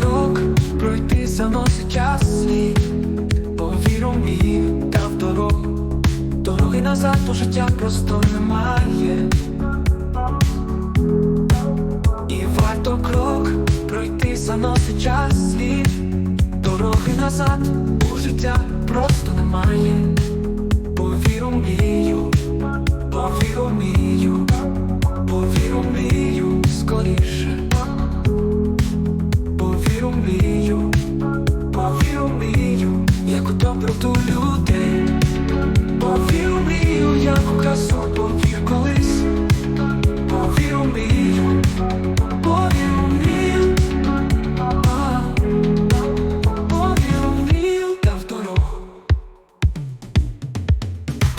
Крок пройти заносить час слід Повіру мій, та в дорогу Дороги назад у життя просто немає. І варто крок пройти заносить час слід Дороги назад у життя просто немає. Повір у мрію, повір у мрію, повір у скоріше. Повір у мрію, повір у як у доброту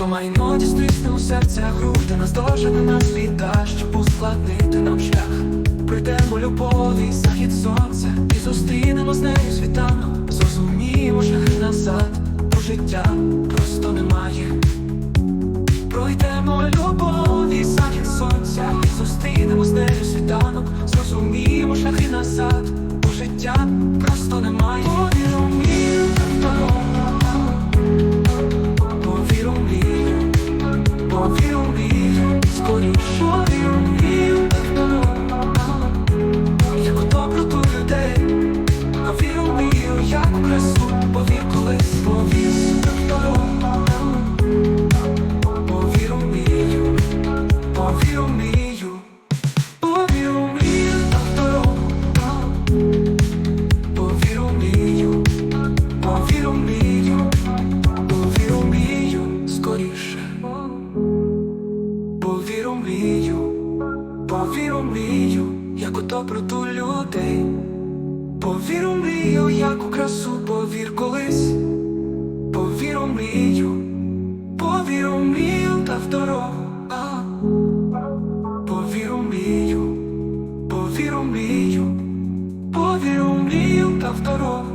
То майно дістисне у серця груди Наздожене нас біда, щоб ускладнити нам шлях. Прийдемо любові, захід сонця І зустрінемо з нею світанок. Зрозуміємо шляхи назад Бо життя просто немає. Пройдемо любові, захід сонця І зустрінемо з нею світанок. Зрозуміємо шляхи назад Бо життя Повірумію, повірумію, скоріше, повірумію, повірумію, як у доброту людей, повірумію, як у красу повір колись, повірумію, повірумію та в дорогу, а. Повірумію, повірумію, повірумію та в дорогу.